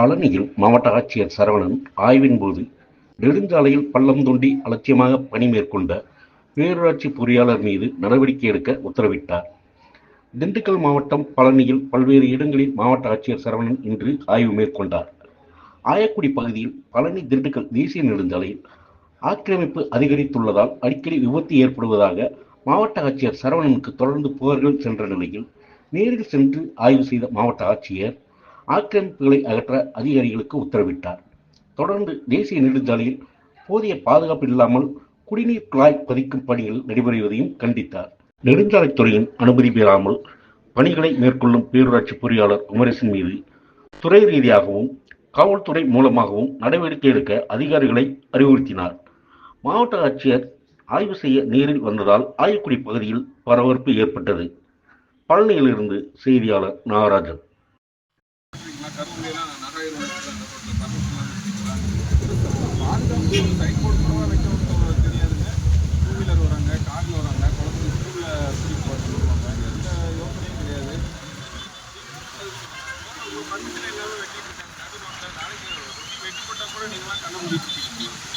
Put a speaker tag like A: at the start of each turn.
A: பழனியில் மாவட்ட ஆட்சியர் சரவணன் ஆய்வின் போது நெடுஞ்சாலையில் பள்ளம் தோண்டி அலட்சியமாக பணி மேற்கொண்ட பேரூராட்சி பொறியாளர் மீது நடவடிக்கை எடுக்க உத்தரவிட்டார். திண்டுக்கல் மாவட்டம் பழனியில் பல்வேறு இடங்களில் மாவட்ட ஆட்சியர் சரவணன் இன்று ஆய்வு மேற்கொண்டார். ஆயக்குடி பகுதியில் பழனி திண்டுக்கல் தேசிய நெடுஞ்சாலையில் ஆக்கிரமிப்பு அதிகரித்துள்ளதால் அடிக்கடி விபத்து ஏற்படுவதாக மாவட்ட ஆட்சியர் சரவணனுக்கு தொடர்ந்து புகார்கள் சென்ற நிலையில் நேரில் சென்று ஆய்வு செய்த மாவட்ட ஆட்சியர் ஆக்கிரமிப்புகளை அகற்ற அதிகாரிகளுக்கு உத்தரவிட்டார். தொடர்ந்து தேசிய நெடுஞ்சாலையில் போதிய பாதுகாப்பு இல்லாமல் குடிநீர் குழாய் பதிக்கும் பணிகள் நடைபெறுவதையும் கண்டித்தார். நெடுஞ்சாலைத்துறையின் அனுமதி பெறாமல் பணிகளை மேற்கொள்ளும் பேரூராட்சி பொறியாளர் குமரேசன் மீது துறை ரீதியாகவும் காவல்துறை மூலமாகவும் நடவடிக்கை எடுக்க அதிகாரிகளை அறிவுறுத்தினார். மாவட்ட ஆட்சியர் ஆய்வு செய்ய நேரில் வந்ததால் ஆயக்குடி பகுதியில் பரபரப்பு ஏற்பட்டது. பழனியிலிருந்து செய்தியாளர் நாகராஜன்.
B: கரும்புலாம் நகாயிரம் பாதுகாப்பு சைட் போர்டு கூட வைக்க தெரியாதுங்க. டூ வீலர் வராங்க காரில் வராங்க குழந்தைங்க ஸ்கூலில் கூட்டிகிட்டு போக சொல்லுவாங்க எந்த யோசனையும் கிடையாது. பர்மிஷன் எல்லாமே வெட்டிட்டு இருக்காங்க. நாளைக்கு வெட்டி போட்டால் கூட நீங்களாம் கண்ண முடிச்சுட்டு